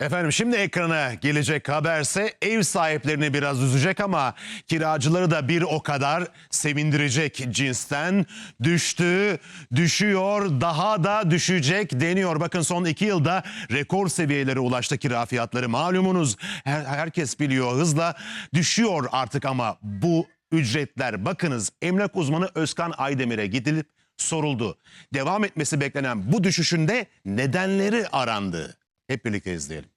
Efendim şimdi ekrana gelecek haberse ev sahiplerini biraz üzecek ama kiracıları da bir o kadar sevindirecek cinsten düştü, düşüyor, daha da düşecek deniyor. Bakın son iki yılda rekor seviyelere ulaştı kira fiyatları. Malumunuz her- herkes biliyor hızla düşüyor artık ama bu ücretler bakınız emlak uzmanı Özkan Aydemir'e gidilip soruldu. Devam etmesi beklenen bu düşüşünde nedenleri arandı. Hep birlikte izleyelim.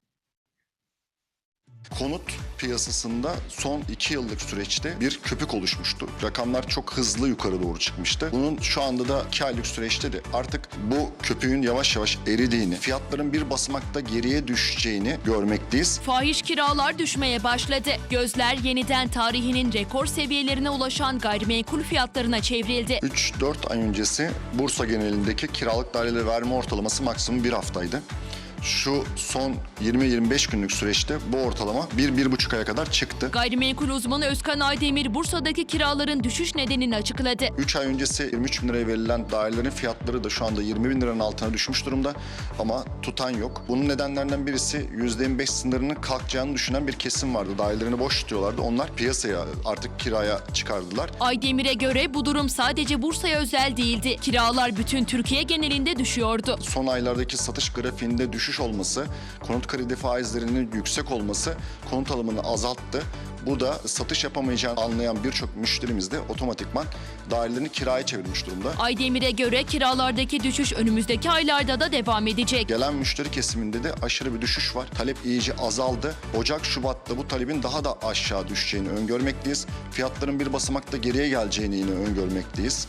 Konut piyasasında son iki yıllık süreçte bir köpük oluşmuştu. Rakamlar çok hızlı yukarı doğru çıkmıştı. Bunun şu anda da iki aylık süreçte de artık bu köpüğün yavaş yavaş eridiğini, fiyatların bir basamakta geriye düşeceğini görmekteyiz. Fahiş kiralar düşmeye başladı. Gözler yeniden tarihinin rekor seviyelerine ulaşan gayrimenkul fiyatlarına çevrildi. 3-4 ay öncesi Bursa genelindeki kiralık daireleri verme ortalaması maksimum bir haftaydı. Şu son 20-25 günlük süreçte bu ortalama 1-1,5 aya kadar çıktı. Gayrimenkul uzmanı Özkan Aydemir Bursa'daki kiraların düşüş nedenini açıkladı. 3 ay öncesi 23 bin liraya verilen dairelerin fiyatları da şu anda 20 bin liranın altına düşmüş durumda. Ama tutan yok. Bunun nedenlerinden birisi %25 sınırının kalkacağını düşünen bir kesim vardı. Dairelerini boş tutuyorlardı. Onlar piyasaya artık kiraya çıkardılar. Aydemir'e göre bu durum sadece Bursa'ya özel değildi. Kiralar bütün Türkiye genelinde düşüyordu. Son aylardaki satış grafiğinde düşüş olması, konut kredi faizlerinin yüksek olması konut alımını azalttı. Bu da satış yapamayacağını anlayan birçok müşterimiz de otomatikman dairelerini kiraya çevirmiş durumda. Aydemir'e göre kiralardaki düşüş önümüzdeki aylarda da devam edecek. Gelen müşteri kesiminde de aşırı bir düşüş var. Talep iyice azaldı. Ocak, Şubat'ta bu talebin daha da aşağı düşeceğini öngörmekteyiz. Fiyatların bir basamakta geriye geleceğini yine öngörmekteyiz.